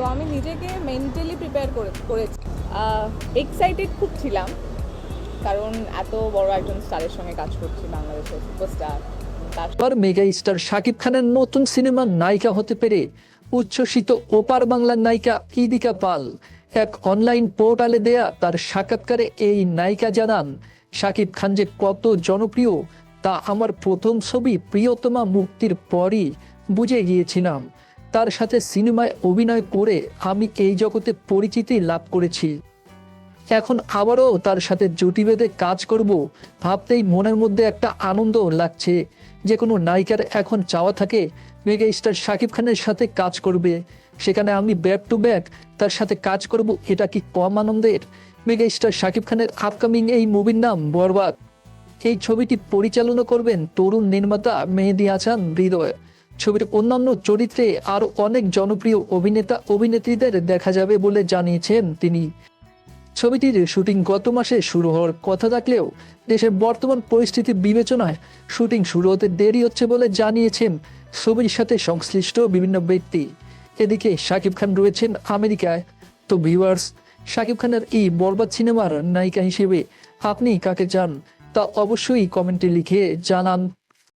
তো আমি নিজেকে মেন্টালি প্রিপেয়ার করে, করেছি। এক্সাইটেড খুব ছিলাম, কারণ এত বড় একজন স্টারের সঙ্গে কাজ করছি, বাংলাদেশের সুপারস্টার তার এবার মেগা স্টার শাকিব খানের নতুন সিনেমার নায়িকা হতে পেরে উচ্ছ্বসিত ওপার বাংলার নায়িকা ইদিকা পাল। এক অনলাইন পোর্টালে দেয়া তার সাক্ষাৎকারে এই নায়িকা জানান, শাকিব খান যে কত জনপ্রিয়, তা আমার প্রথম ছবি প্রিয়তমা মুক্তির পরই বুঝে গিয়েছিলাম। তার সাথে সিনেমায় অভিনয় করে আমি এই জগতে পরিচিতি লাভ করেছি। এখন আবারও তার সাথে জুটি বেঁধে কাজ করব ভাবতেই মনের মধ্যে একটা আনন্দ লাগছে। যে কোনো নায়িকার এখন চাওয়া থাকে মেগা স্টার শাকিব খানের সাথে কাজ করবে। সেখানে আমি ব্যাক টু ব্যাক তার সাথে কাজ করব, এটা কি কম আনন্দের? মেগা স্টার শাকিব খানের আপকামিং এই মুভির নাম বরবাদ। এই ছবিটি পরিচালনা করবেন তরুণ নির্মাতা মেহেদি হাসান হৃদয়। ছবির অন্যান্য চরিত্রে আরও অনেক জনপ্রিয় অভিনেতা, অভিনেত্রীদের দেখা যাবে বলে জানিয়েছেন তিনি। ছবিটির শুটিং গত মাসে শুরু হওয়ার কথা থাকলেও দেশের বর্তমান পরিস্থিতি বিবেচনায় শুটিং শুরু হতে দেরি হচ্ছে বলে জানিয়েছেন ছবির সাথে সংশ্লিষ্ট বিভিন্ন ব্যক্তি। এদিকে শাকিব খান রয়েছেন আমেরিকায়। তো ভিউয়ার্স, শাকিব খানের এই বরবাদ সিনেমার নায়িকা হিসেবে আপনি কাকে চান তা অবশ্যই কমেন্টে লিখে জানান।